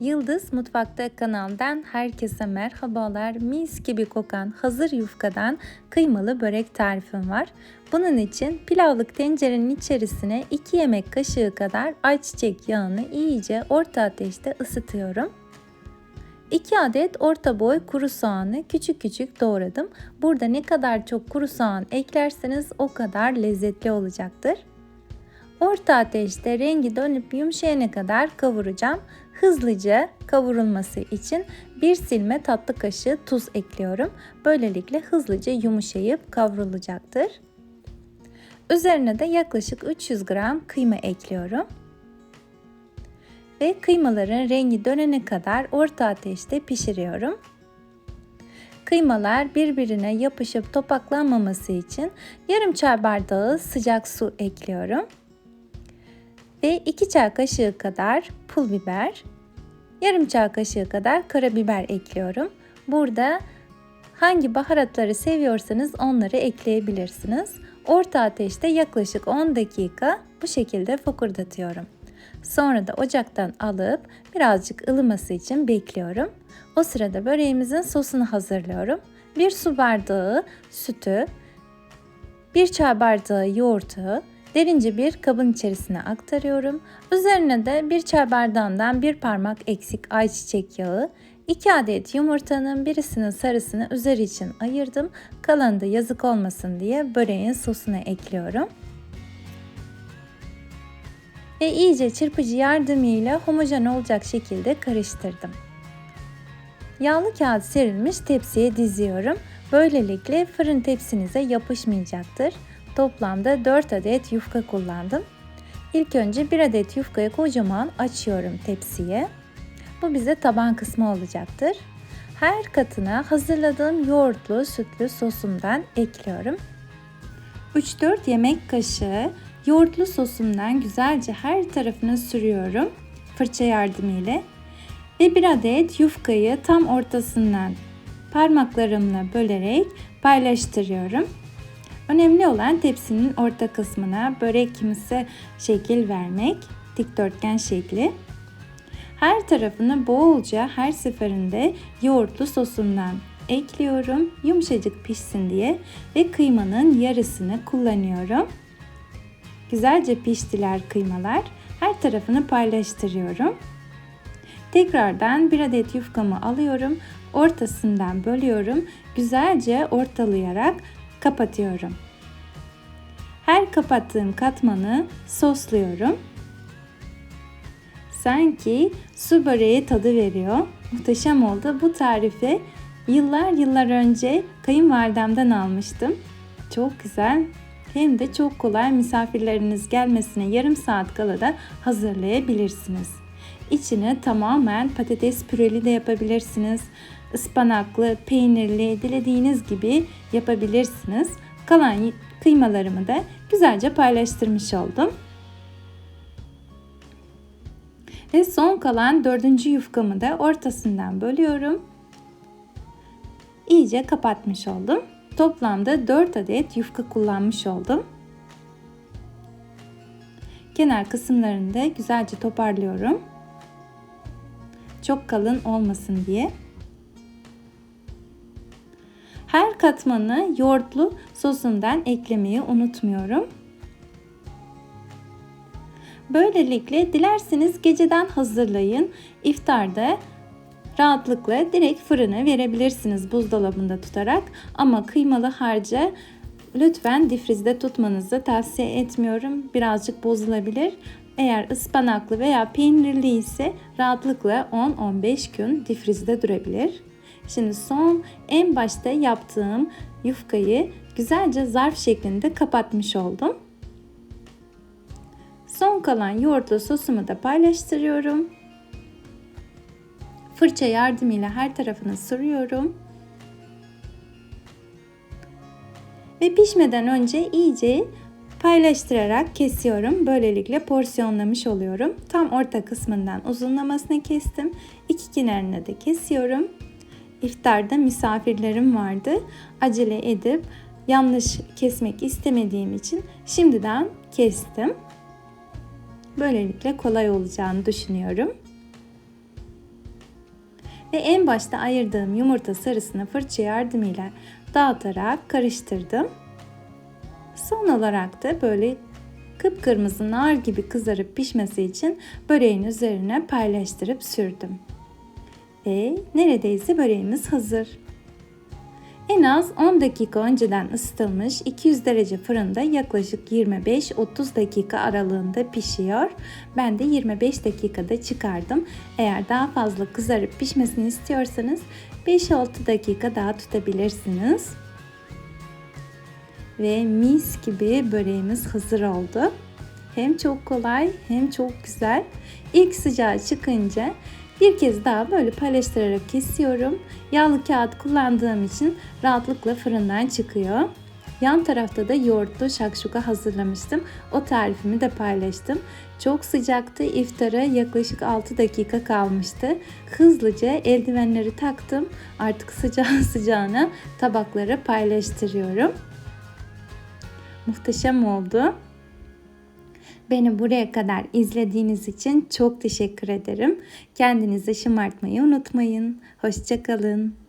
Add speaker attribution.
Speaker 1: Yıldız Mutfakta kanalından herkese merhabalar. Mis gibi kokan hazır yufkadan kıymalı börek tarifim var. Bunun için pilavlık tencerenin içerisine 2 yemek kaşığı kadar ayçiçek yağını iyice orta ateşte ısıtıyorum. 2 adet orta boy kuru soğanı küçük küçük doğradım. Burada ne kadar çok kuru soğan eklerseniz o kadar lezzetli olacaktır. Orta ateşte rengi dönüp yumuşayana kadar kavuracağım. Hızlıca kavrulması için bir silme tatlı kaşığı tuz ekliyorum. Böylelikle hızlıca yumuşayıp kavrulacaktır. Üzerine de yaklaşık 300 gram kıyma ekliyorum. Ve kıymaların rengi dönene kadar orta ateşte pişiriyorum. Kıymalar birbirine yapışıp topaklanmaması için yarım çay bardağı sıcak su ekliyorum ve 2 çay kaşığı kadar pul biber, yarım çay kaşığı kadar karabiber ekliyorum. Burada hangi baharatları seviyorsanız onları ekleyebilirsiniz. Orta ateşte yaklaşık 10 dakika bu şekilde fokurdatıyorum. Sonra da ocaktan alıp birazcık ılıması için bekliyorum. O sırada böreğimizin sosunu hazırlıyorum. Bir su bardağı sütü, bir çay bardağı yoğurtu, derince bir kabın içerisine aktarıyorum. Üzerine de bir çay bardağından bir parmak eksik ayçiçek yağı, 2 adet yumurtanın birisinin sarısını üzeri için ayırdım. Kalanı da yazık olmasın diye böreğin sosuna ekliyorum. Ve iyice çırpıcı yardımıyla homojen olacak şekilde karıştırdım. Yağlı kağıt serilmiş tepsiye diziyorum. Böylelikle fırın tepsinize yapışmayacaktır. Toplamda 4 adet yufka kullandım. İlk önce 1 adet yufkayı kocaman açıyorum tepsiye. Bu bize taban kısmı olacaktır. Her katına hazırladığım yoğurtlu sütlü sosumdan ekliyorum. 3-4 yemek kaşığı yoğurtlu sosumdan güzelce her tarafını sürüyorum fırça yardımıyla ve bir adet yufkayı tam ortasından parmaklarımla bölerek paylaştırıyorum. Önemli olan tepsinin orta kısmına börek kimse şekil vermek, dikdörtgen şekli. Her tarafını bolca her seferinde yoğurtlu sosumdan ekliyorum yumuşacık pişsin diye ve kıymanın yarısını kullanıyorum. Güzelce piştiler kıymalar. Her tarafını paylaştırıyorum. Tekrardan bir adet yufkamı alıyorum. Ortasından bölüyorum. Güzelce ortalayarak kapatıyorum. Her kapattığım katmanı sosluyorum. Sanki su böreği tadı veriyor. Muhteşem oldu. Bu tarifi yıllar yıllar önce kayınvalidemden almıştım. Çok güzel. Hem de çok kolay misafirleriniz gelmesine yarım saat kala da hazırlayabilirsiniz. İçine tamamen patates püreli de yapabilirsiniz ıspanaklı, peynirli dilediğiniz gibi yapabilirsiniz. Kalan kıymalarımı da güzelce paylaştırmış oldum. Ve son kalan dördüncü yufkamı da ortasından bölüyorum. İyice kapatmış oldum. Toplamda 4 adet yufka kullanmış oldum. Kenar kısımlarını da güzelce toparlıyorum. Çok kalın olmasın diye. Katmanı yoğurtlu sosumdan eklemeyi unutmuyorum. Böylelikle dilerseniz geceden hazırlayın. İftarda rahatlıkla direkt fırına verebilirsiniz buzdolabında tutarak. Ama kıymalı harcı lütfen difrizde tutmanızı tavsiye etmiyorum. Birazcık bozulabilir. Eğer ıspanaklı veya peynirli ise rahatlıkla 10-15 gün difrizde durabilir. Şimdi son en başta yaptığım yufkayı güzelce zarf şeklinde kapatmış oldum. Son kalan yoğurtlu sosumu da paylaştırıyorum. Fırça yardımıyla her tarafını sürüyorum. Ve pişmeden önce iyice paylaştırarak kesiyorum. Böylelikle porsiyonlamış oluyorum. Tam orta kısmından uzunlamasına kestim. İki kenarına da kesiyorum. İftarda misafirlerim vardı. Acele edip yanlış kesmek istemediğim için şimdiden kestim. Böylelikle kolay olacağını düşünüyorum. Ve en başta ayırdığım yumurta sarısını fırça yardımıyla dağıtarak karıştırdım. Son olarak da böyle kıpkırmızı nar gibi kızarıp pişmesi için böreğin üzerine paylaştırıp sürdüm. Ve neredeyse böreğimiz hazır. En az 10 dakika önceden ısıtılmış 200 derece fırında yaklaşık 25-30 dakika aralığında pişiyor. Ben de 25 dakikada çıkardım. Eğer daha fazla kızarıp pişmesini istiyorsanız 5-6 dakika daha tutabilirsiniz. Ve mis gibi böreğimiz hazır oldu. Hem çok kolay hem çok güzel. İlk sıcağı çıkınca bir kez daha böyle paylaştırarak kesiyorum. Yağlı kağıt kullandığım için rahatlıkla fırından çıkıyor. Yan tarafta da yoğurtlu şakşuka hazırlamıştım. O tarifimi de paylaştım. Çok sıcaktı. İftara yaklaşık 6 dakika kalmıştı. Hızlıca eldivenleri taktım. Artık sıcağı sıcağına tabaklara paylaştırıyorum. Muhteşem oldu. Beni buraya kadar izlediğiniz için çok teşekkür ederim. Kendinizi şımartmayı unutmayın. Hoşçakalın.